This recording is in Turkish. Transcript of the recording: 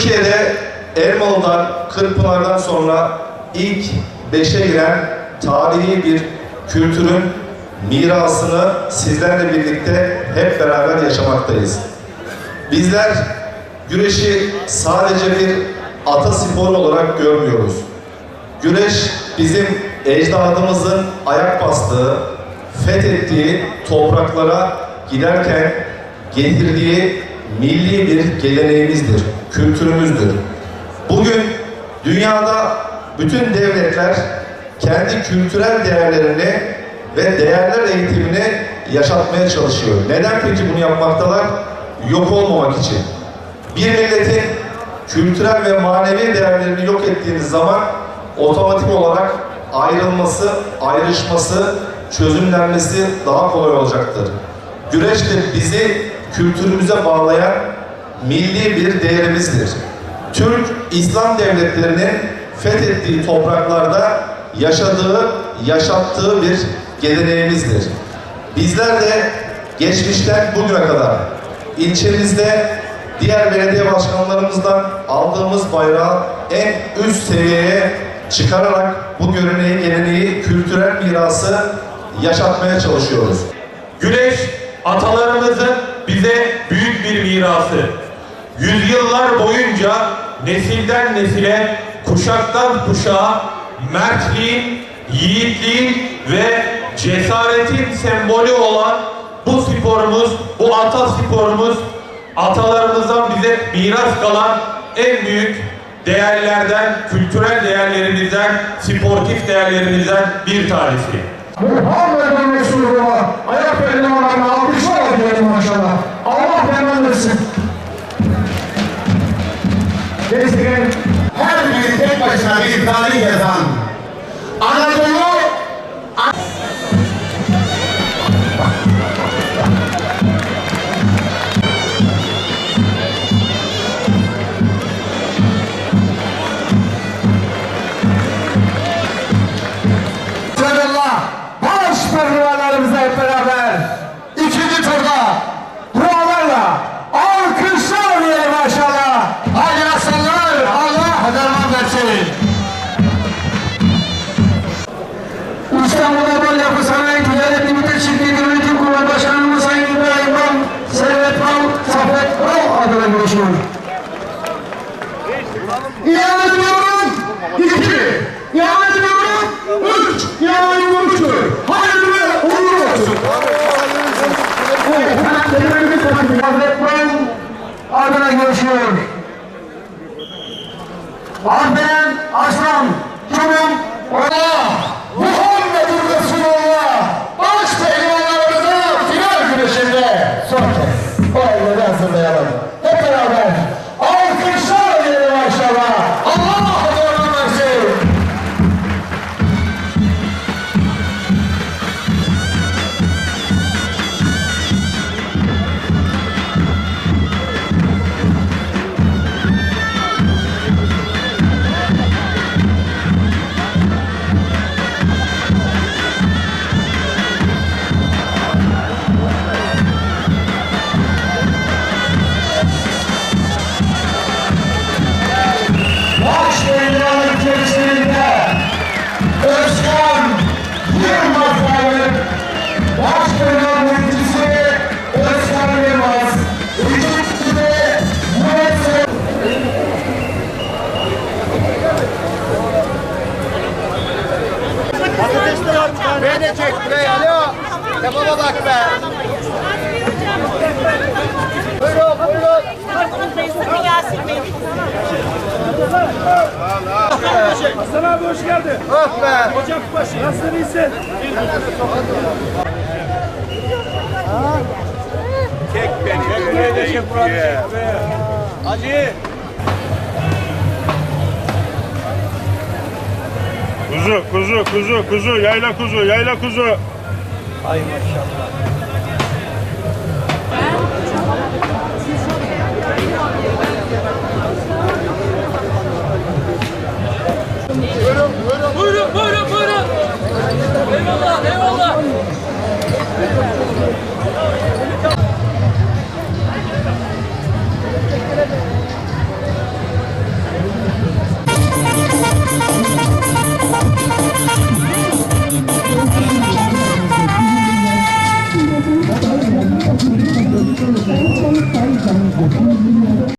Türkiye'de Elmalı'dan, Kırkpınar'dan sonra ilk beşe giren tarihi bir kültürün mirasını sizlerle birlikte hep beraber yaşamaktayız. Bizler güreşi sadece bir ataspor olarak görmüyoruz. Güreş bizim ecdadımızın ayak bastığı, fethettiği topraklara giderken getirdiği milli bir geleneğimizdir, kültürümüzdür. Bugün dünyada bütün devletler kendi kültürel değerlerini ve değerler eğitimini yaşatmaya çalışıyor. Neden peki bunu yapmaktalar? Yok olmamak için. Bir milletin kültürel ve manevi değerlerini yok ettiğiniz zaman otomatik olarak ayrılması, ayrışması, çözümlenmesi daha kolay olacaktır. Güreş de bizi kültürümüze bağlayan milli bir değerimizdir. Türk İslam devletlerinin fethettiği topraklarda yaşadığı, yaşattığı bir geleneğimizdir. Bizler de geçmişten bugüne kadar ilçemizde diğer belediye başkanlarımızdan aldığımız bayrağı en üst seviyeye çıkararak bu göreneği, geleneği, kültürel mirası yaşatmaya çalışıyoruz. Güneş atalarımızın bize büyük bir mirası. Yüzyıllar boyunca nesilden nesile, kuşaktan kuşağa mertliğin, yiğitliğin ve cesaretin sembolü olan bu sporumuz, bu ata sporumuz atalarımızdan bize miras kalan en büyük değerlerden, kültürel değerlerimizden, sportif değerlerimizden bir tanesi. Muhammed'in bir tarih yazan. Anadolu baş pervalarımıza hep beraber Adına görüşüyor. İlan ediyorum. İki. İlan ediyorum. Üç. İlan ediyorum. Hayırlı ve uğurlu olsun. Evet, hemen Devletimiz Başkanı Hazret Bal adına görüşüyor. Aferin çek buraya alo Tepama bak be Buyurun buyurun Yasin Bey. Hasan abi hoş geldin. Oh be Ocakbaşı nasılsın iyisin? Çek beni, böyle de diye. Hacı. Kuzu, kuzu, kuzu, kuzu, yayla kuzu, yayla kuzu. Buyurun buyurun buyurun. Eyvallah eyvallah.